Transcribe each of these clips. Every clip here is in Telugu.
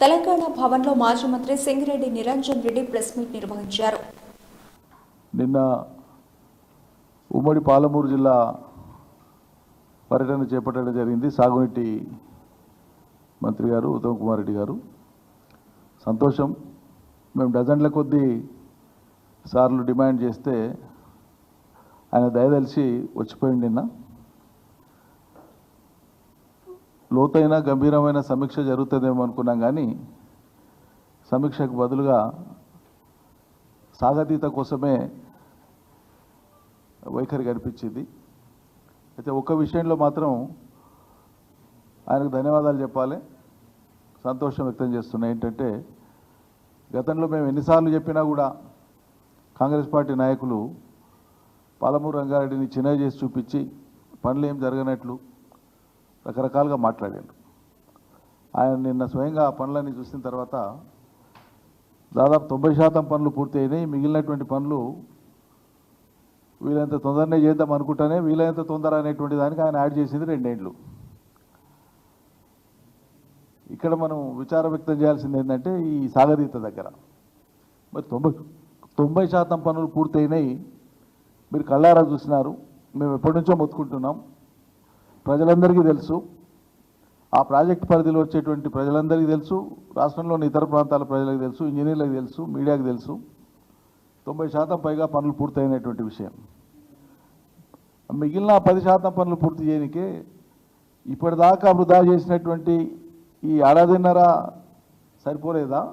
తెలంగాణ భవన్లో మాజీ మంత్రి సింగిరెడ్డి నిరంజన్ రెడ్డి ప్రెస్ మీట్ నిర్వహించారు. నిన్న ఉమ్మడి పాలమూరు జిల్లా పర్యటన చేపట్టడం జరిగింది. సాగునీటి మంత్రి గారు ఉత్తమ్ కుమార్ రెడ్డి గారు. సంతోషం. మేము డజన్ల కొద్దీ సార్లు డిమాండ్ చేస్తే ఆయన దయదలిచి వచ్చిపోయింది నిన్న. లోతైన గంభీరమైన సమీక్ష జరుగుతుందేమో అనుకున్నాం కానీ సమీక్షకు బదులుగా సాగతీత కోసమే వైఖరి కనిపించింది. అయితే ఒక్క విషయంలో మాత్రం ఆయనకు ధన్యవాదాలు చెప్పాలి. సంతోషం వ్యక్తం చేస్తున్నా ఏంటంటే గతంలో మేము ఎన్నిసార్లు చెప్పినా కూడా కాంగ్రెస్ పార్టీ నాయకులు పాలమూరు రంగారెడ్డిని చిన్న చేసి చూపించి పనులు ఏం జరగనట్లు రకరకాలుగా మాట్లాడారు ఆయన నిన్న స్వయంగా ఆ పనులన్నీ చూసిన తర్వాత దాదాపు తొంభై శాతం పనులు పూర్తి అయినాయి. మిగిలినటువంటి పనులు వీలైనంత తొందరనే చేద్దాం అనుకుంటానే వీలైనంత తొందర అనేటువంటి దానికి ఆయన యాడ్ చేసింది రెండేండ్లు. ఇక్కడ మనం విచారం వ్యక్తం చేయాల్సింది ఏంటంటే ఈ సాగరీత దగ్గర. మరి తొంభై తొంభై శాతం పనులు పూర్తయినాయి. మీరు కళ్ళారా చూసినారు. మేము ఎప్పటి నుంచో మొత్తుకుంటున్నాం. ప్రజలందరికీ తెలుసు. ఆ ప్రాజెక్ట్ పరిధిలో వచ్చేటువంటి ప్రజలందరికీ తెలుసు. రాష్ట్రంలోని ఇతర ప్రాంతాల ప్రజలకు తెలుసు. ఇంజనీర్లకు తెలుసు. మీడియాకు తెలుసు. తొంభై శాతం పైగా పనులు పూర్తయినటువంటి విషయం. మిగిలిన పది శాతం పనులు పూర్తి చేయనికే ఇప్పటిదాకా వృధా చేసినటువంటి ఈ ఏడాదిన్నర సరిపోలేదా?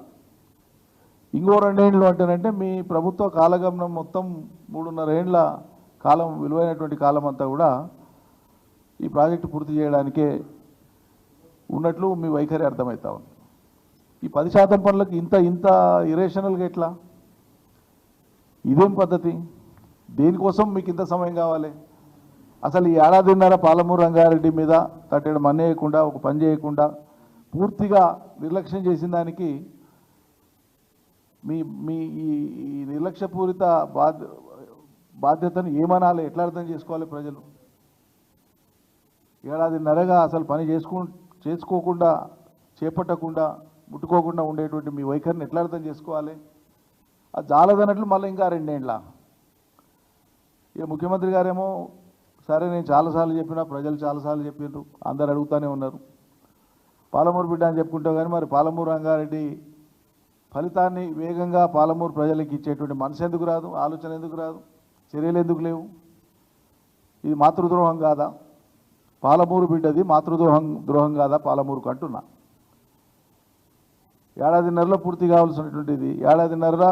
ఇంకో రెండేండ్లు అంటేనంటే మీ ప్రభుత్వ కాలగమనం మొత్తం మూడున్నర ఏండ్ల కాలం విలువైనటువంటి కాలం అంతా కూడా ఈ ప్రాజెక్టు పూర్తి చేయడానికే ఉన్నట్లు మీ వైఖరి అర్థమవుతా ఉంది. ఈ పది శాతం పనులకు ఇంత ఇంత ఇరేషనల్గా ఎట్లా? ఇదేం పద్ధతి? దేనికోసం మీకు ఇంత సమయం కావాలి? అసలు ఈ ఏడాదిన్నర పాలమూరు రంగారెడ్డి మీద కట్టడం మన్నేయకుండా ఒక పని చేయకుండా పూర్తిగా నిర్లక్ష్యం చేసిన దానికి మీ మీ ఈ ఈ నిర్లక్ష్యపూరిత బాధ్య బాధ్యతను ఏమనాలి? ఎట్లా అర్థం చేసుకోవాలి ప్రజలు? ఏడాదిన్నరగా అసలు పని చేసుకో చేసుకోకుండా చేపట్టకుండా ముట్టుకోకుండా ఉండేటువంటి మీ వైఖరిని ఎట్లా అర్థం చేసుకోవాలి? అది జాలదన్నట్లు మళ్ళీ ఇంకా రెండేండ్ల? ఇక ముఖ్యమంత్రి గారేమో సరే నేను చాలాసార్లు చెప్పినా ప్రజలు చాలాసార్లు చెప్పిండ్రు అందరు అడుగుతూనే ఉన్నారు. పాలమూరు బిడ్డ అని చెప్పుకుంటాం కానీ మరి పాలమూరు రంగారెడ్డి ఫలితాన్ని వేగంగా పాలమూరు ప్రజలకు ఇచ్చేటువంటి మనసు ఎందుకు రాదు? ఆలోచన ఎందుకు రాదు? చర్యలు ఎందుకు లేవు? ఇది మాతృద్రోహం కాదా? పాలమూరు బిడ్డది మాతృద్రోహం ద్రోహం కాదా పాలమూరుకు అంటున్నా. ఏడాదిన్నరలో పూర్తి కావాల్సినటువంటిది. ఏడాదిన్నర